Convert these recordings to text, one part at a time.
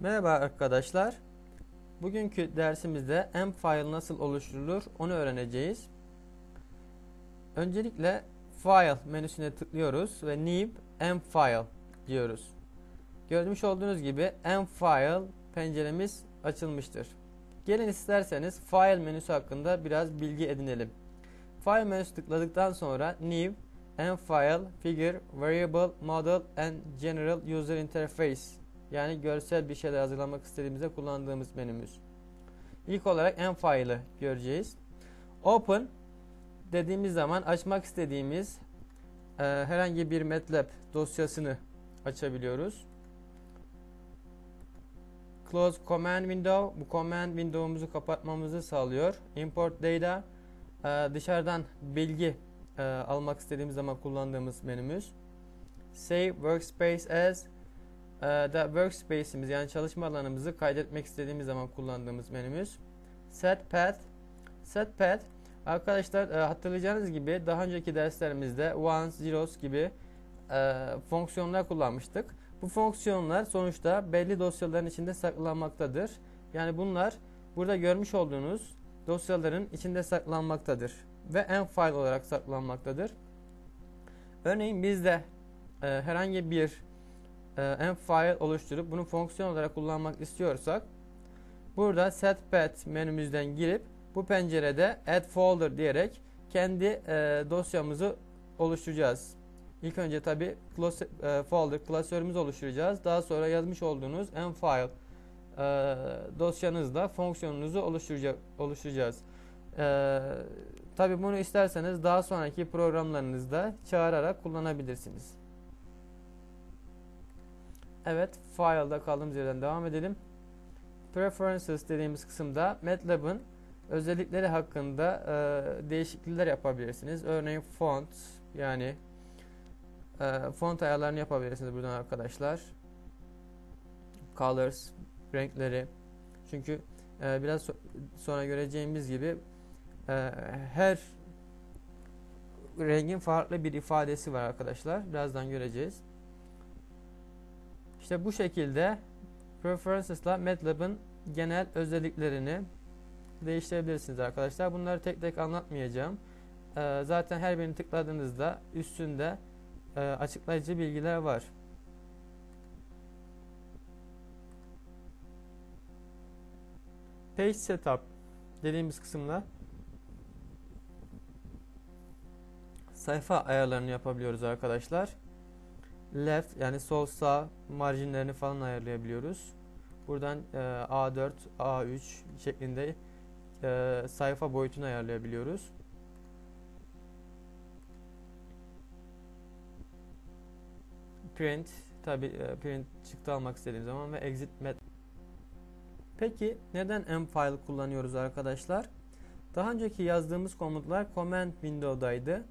Merhaba arkadaşlar. Bugünkü dersimizde M-File nasıl oluşturulur onu öğreneceğiz. Öncelikle File menüsüne tıklıyoruz ve New M-File diyoruz. Görmüş olduğunuz gibi M-File penceremiz açılmıştır. Gelin isterseniz File menüsü hakkında biraz bilgi edinelim. File menüsü tıkladıktan sonra New, M-File, Figure, Variable, Model and General User Interface yani görsel bir şeyler hazırlamak istediğimizde kullandığımız menümüz. İlk olarak M-File'ı göreceğiz. Open dediğimiz zaman açmak istediğimiz e, herhangi bir MATLAB dosyasını açabiliyoruz. Close Command Window bu Command Window'umuzu kapatmamızı sağlıyor. Import Data e, dışarıdan bilgi e, almak istediğimiz zaman kullandığımız menümüz. Save Workspace As da Workspace'imiz yani çalışma alanımızı kaydetmek istediğimiz zaman kullandığımız menümüz. Set Path Set Path Arkadaşlar e, hatırlayacağınız gibi daha önceki derslerimizde ones, zeros gibi e, fonksiyonlar kullanmıştık. Bu fonksiyonlar sonuçta belli dosyaların içinde saklanmaktadır. Yani bunlar burada görmüş olduğunuz dosyaların içinde saklanmaktadır ve en file olarak saklanmaktadır. Örneğin biz de e, herhangi bir en file oluşturup bunu fonksiyon olarak kullanmak istiyorsak burada set path menümüzden girip bu pencerede add folder diyerek kendi e, dosyamızı oluşturacağız. İlk önce tabi e, folder klasörümüzü oluşturacağız. Daha sonra yazmış olduğunuz mfile e, dosyanızda fonksiyonunuzu oluşturacak, oluşturacağız. E, tabi bunu isterseniz daha sonraki programlarınızda çağırarak kullanabilirsiniz. Evet, file'da kaldığımız yerden devam edelim. Preferences dediğimiz kısımda MATLAB'ın özellikleri hakkında e, değişiklikler yapabilirsiniz. Örneğin font yani e, font ayarlarını yapabilirsiniz buradan arkadaşlar. Colors, renkleri. Çünkü e, biraz so sonra göreceğimiz gibi e, her rengin farklı bir ifadesi var arkadaşlar. Birazdan göreceğiz. İşte bu şekilde Preferences'la MATLAB'ın genel özelliklerini değiştirebilirsiniz arkadaşlar. Bunları tek tek anlatmayacağım. Ee, zaten her birini tıkladığınızda üstünde e, açıklayıcı bilgiler var. Page Setup dediğimiz kısımda sayfa ayarlarını yapabiliyoruz arkadaşlar. Left yani sol sağ marjinlerini falan ayarlayabiliyoruz. Buradan e, A4, A3 şeklinde e, sayfa boyutunu ayarlayabiliyoruz. Print tabi e, print çıktı almak istediğim zaman ve exit met. Peki neden M-File kullanıyoruz arkadaşlar? Daha önceki yazdığımız komutlar command window'daydı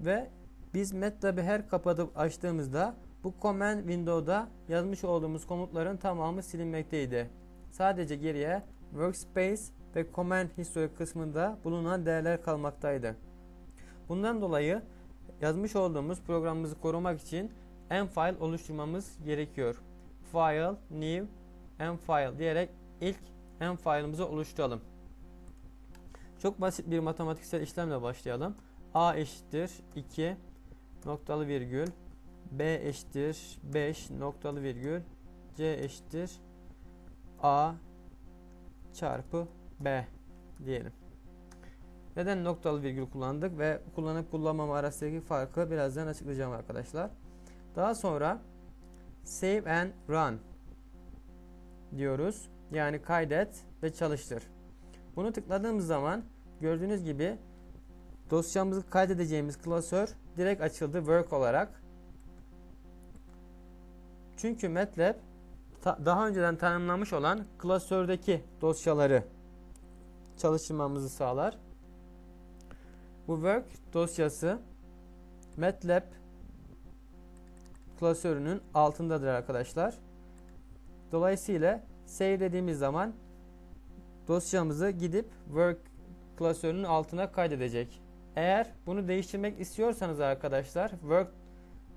ve biz MATLAB'ı her kapatıp açtığımızda bu command window'da yazmış olduğumuz komutların tamamı silinmekteydi. Sadece geriye workspace ve Command History kısmında bulunan değerler kalmaktaydı. Bundan dolayı yazmış olduğumuz programımızı korumak için mfile oluşturmamız gerekiyor. File, new, mfile diyerek ilk mfile'ımızı oluşturalım. Çok basit bir matematiksel işlemle başlayalım. a eşittir 2 noktalı virgül b eşittir 5 noktalı virgül c eşittir a çarpı B diyelim. Neden noktalı virgül kullandık ve kullanıp kullanmama arasındaki farkı birazdan açıklayacağım arkadaşlar. Daha sonra save and run diyoruz. Yani kaydet ve çalıştır. Bunu tıkladığımız zaman gördüğünüz gibi dosyamızı kaydedeceğimiz klasör direkt açıldı work olarak. Çünkü MATLAB daha önceden tanımlamış olan klasördeki dosyaları çalıştırmamızı sağlar. Bu work dosyası MATLAB klasörünün altındadır arkadaşlar. Dolayısıyla save dediğimiz zaman dosyamızı gidip work klasörünün altına kaydedecek. Eğer bunu değiştirmek istiyorsanız arkadaşlar work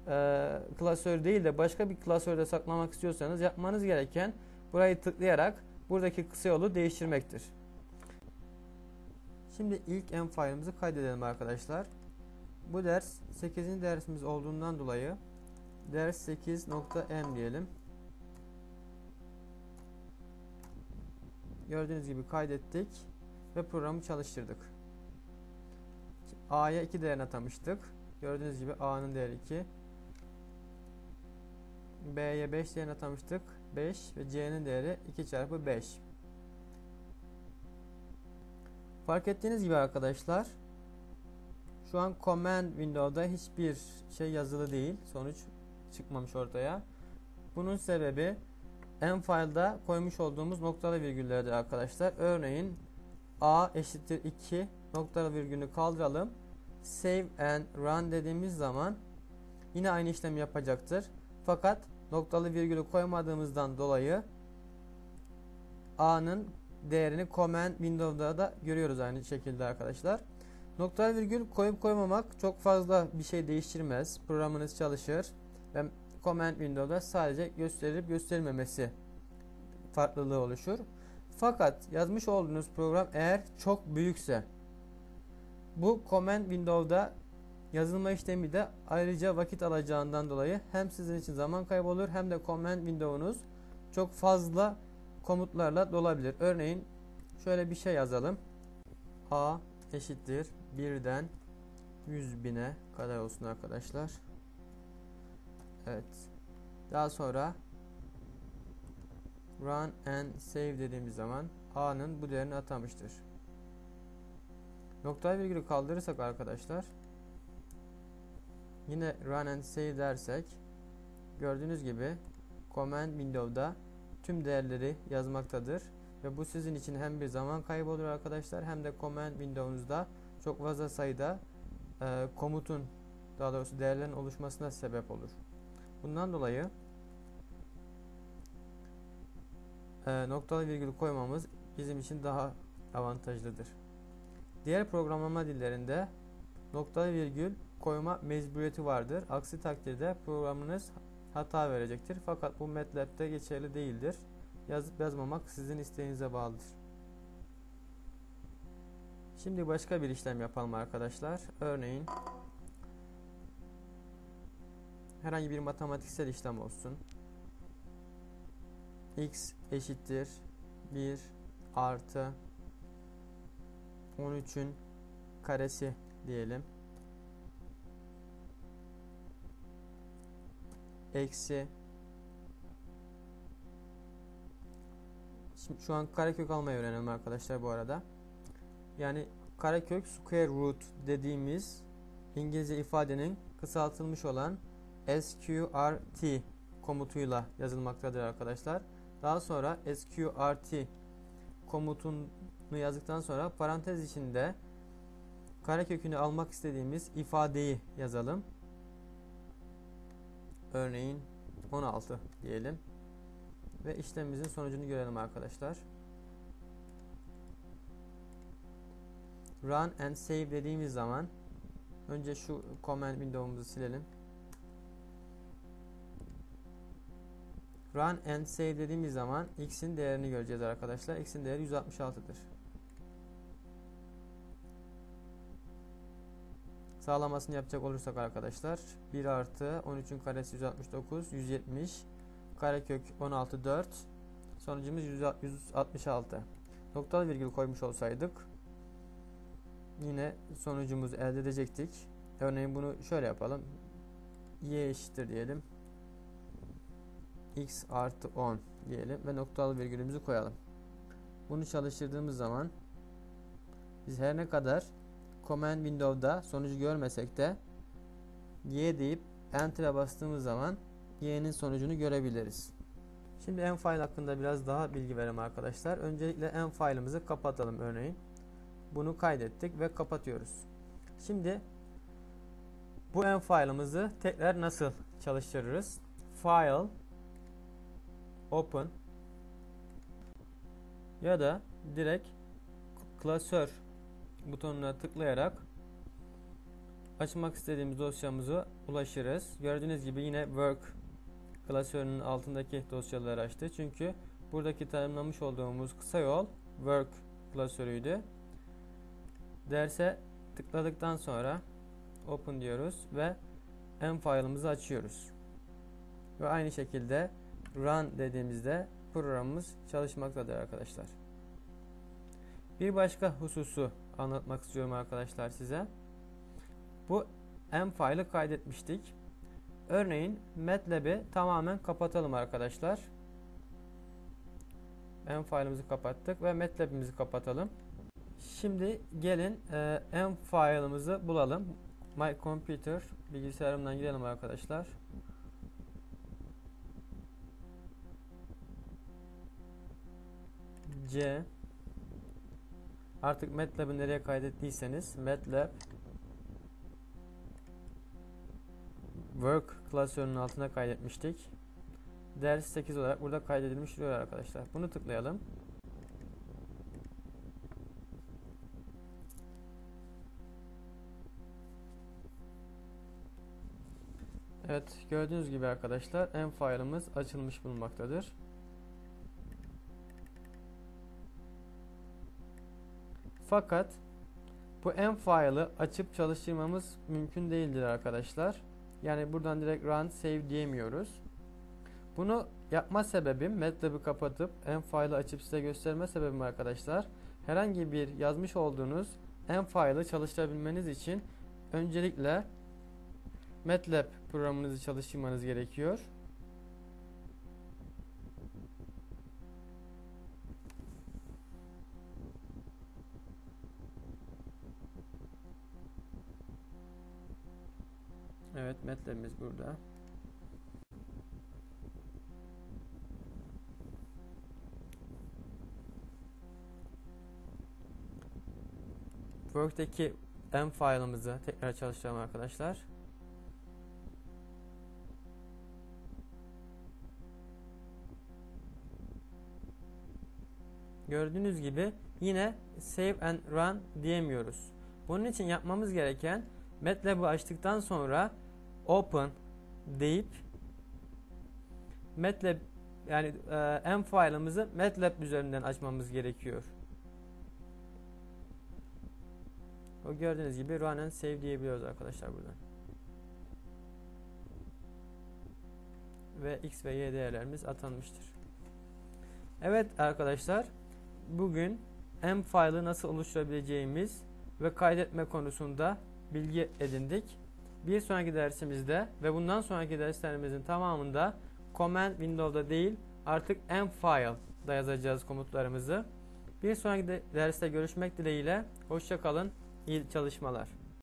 e, klasör değil de başka bir klasörde saklamak istiyorsanız yapmanız gereken burayı tıklayarak buradaki kısa yolu değiştirmektir. Şimdi ilk M file'ımızı kaydedelim arkadaşlar. Bu ders 8. dersimiz olduğundan dolayı ders 8.m diyelim. Gördüğünüz gibi kaydettik ve programı çalıştırdık. A'ya 2 değerini atamıştık. Gördüğünüz gibi A'nın değeri 2. B'ye 5 değerini atamıştık. 5 ve C'nin değeri 2 çarpı 5. Fark ettiğiniz gibi arkadaşlar şu an command window'da hiçbir şey yazılı değil. Sonuç çıkmamış ortaya. Bunun sebebi en file'da koymuş olduğumuz noktalı virgüllerdir arkadaşlar. Örneğin a eşittir 2 noktalı virgülünü kaldıralım. Save and run dediğimiz zaman yine aynı işlemi yapacaktır. Fakat noktalı virgülü koymadığımızdan dolayı a'nın değerini command window'da da görüyoruz aynı şekilde arkadaşlar. Noktalı virgül koyup koymamak çok fazla bir şey değiştirmez. Programınız çalışır ve command window'da sadece gösterilip gösterilmemesi farklılığı oluşur. Fakat yazmış olduğunuz program eğer çok büyükse bu command window'da yazılma işlemi de ayrıca vakit alacağından dolayı hem sizin için zaman kaybı olur hem de command window'unuz çok fazla komutlarla dolabilir. Örneğin şöyle bir şey yazalım. A eşittir birden 100 bine kadar olsun arkadaşlar. Evet. Daha sonra run and save dediğimiz zaman A'nın bu değerini atamıştır. Nokta virgülü kaldırırsak arkadaşlar yine run and save dersek gördüğünüz gibi command window'da tüm değerleri yazmaktadır ve bu sizin için hem bir zaman kaybı olur arkadaşlar hem de command window'unuzda çok fazla sayıda e, komutun daha doğrusu değerlerin oluşmasına sebep olur. Bundan dolayı e, noktalı virgül koymamız bizim için daha avantajlıdır. Diğer programlama dillerinde noktalı virgül koyma mecburiyeti vardır. Aksi takdirde programınız hata verecektir. Fakat bu MATLAB'de geçerli değildir. Yazıp yazmamak sizin isteğinize bağlıdır. Şimdi başka bir işlem yapalım arkadaşlar. Örneğin herhangi bir matematiksel işlem olsun. x eşittir 1 artı 13'ün karesi diyelim. Eksi Şimdi şu an karekök almayı öğrenelim arkadaşlar bu arada. Yani karekök square root dediğimiz İngilizce ifadenin kısaltılmış olan sqrt komutuyla yazılmaktadır arkadaşlar. Daha sonra sqrt komutunu yazdıktan sonra parantez içinde karekökünü almak istediğimiz ifadeyi yazalım. Örneğin 16 diyelim. Ve işlemimizin sonucunu görelim arkadaşlar. Run and save dediğimiz zaman önce şu command window'umuzu silelim. Run and save dediğimiz zaman x'in değerini göreceğiz arkadaşlar. x'in değeri 166'dır. Sağlamasını yapacak olursak arkadaşlar 1 artı 13'ün karesi 169 170 karekök 16 4 sonucumuz 166 noktalı virgül koymuş olsaydık yine sonucumuzu elde edecektik. Örneğin bunu şöyle yapalım. Y eşittir diyelim. X artı 10 diyelim ve noktalı virgülümüzü koyalım. Bunu çalıştırdığımız zaman biz her ne kadar command window'da sonucu görmesek de y deyip enter'a bastığımız zaman y'nin sonucunu görebiliriz. Şimdi en file hakkında biraz daha bilgi verelim arkadaşlar. Öncelikle en file'ımızı kapatalım örneğin. Bunu kaydettik ve kapatıyoruz. Şimdi bu en file'ımızı tekrar nasıl çalıştırırız? File Open ya da direkt klasör butonuna tıklayarak açmak istediğimiz dosyamıza ulaşırız. Gördüğünüz gibi yine work klasörünün altındaki dosyaları açtı. Çünkü buradaki tanımlamış olduğumuz kısa yol work klasörüydü. Derse tıkladıktan sonra open diyoruz ve M file'ımızı açıyoruz. Ve aynı şekilde run dediğimizde programımız çalışmaktadır arkadaşlar. Bir başka hususu anlatmak istiyorum arkadaşlar size. Bu M file'ı kaydetmiştik. Örneğin MATLAB'i tamamen kapatalım arkadaşlar. M file'ımızı kapattık ve MATLAB'imizi kapatalım. Şimdi gelin e, M file'ımızı bulalım. My Computer bilgisayarımdan gidelim arkadaşlar. C Artık MATLAB'ı nereye kaydettiyseniz MATLAB Work klasörünün altına kaydetmiştik. Ders 8 olarak burada kaydedilmiş duruyor arkadaşlar. Bunu tıklayalım. Evet gördüğünüz gibi arkadaşlar M file'ımız açılmış bulunmaktadır. Fakat bu M file'ı açıp çalıştırmamız mümkün değildir arkadaşlar. Yani buradan direkt run save diyemiyoruz. Bunu yapma sebebim MATLAB'ı kapatıp M file'ı açıp size gösterme sebebim arkadaşlar. Herhangi bir yazmış olduğunuz M file'ı çalıştırabilmeniz için öncelikle MATLAB programınızı çalıştırmanız gerekiyor. Evet MATLAB'imiz burada. Work'teki M file'ımızı tekrar çalıştıralım arkadaşlar. Gördüğünüz gibi yine save and run diyemiyoruz. Bunun için yapmamız gereken MATLAB'ı açtıktan sonra open deyip MATLAB yani e, M file'ımızı MATLAB üzerinden açmamız gerekiyor. O gördüğünüz gibi run and save diyebiliyoruz arkadaşlar buradan. Ve x ve y değerlerimiz atanmıştır. Evet arkadaşlar bugün M file'ı nasıl oluşturabileceğimiz ve kaydetme konusunda bilgi edindik. Bir sonraki dersimizde ve bundan sonraki derslerimizin tamamında command window'da değil artık M file'da yazacağız komutlarımızı. Bir sonraki derste görüşmek dileğiyle. Hoşçakalın. İyi çalışmalar.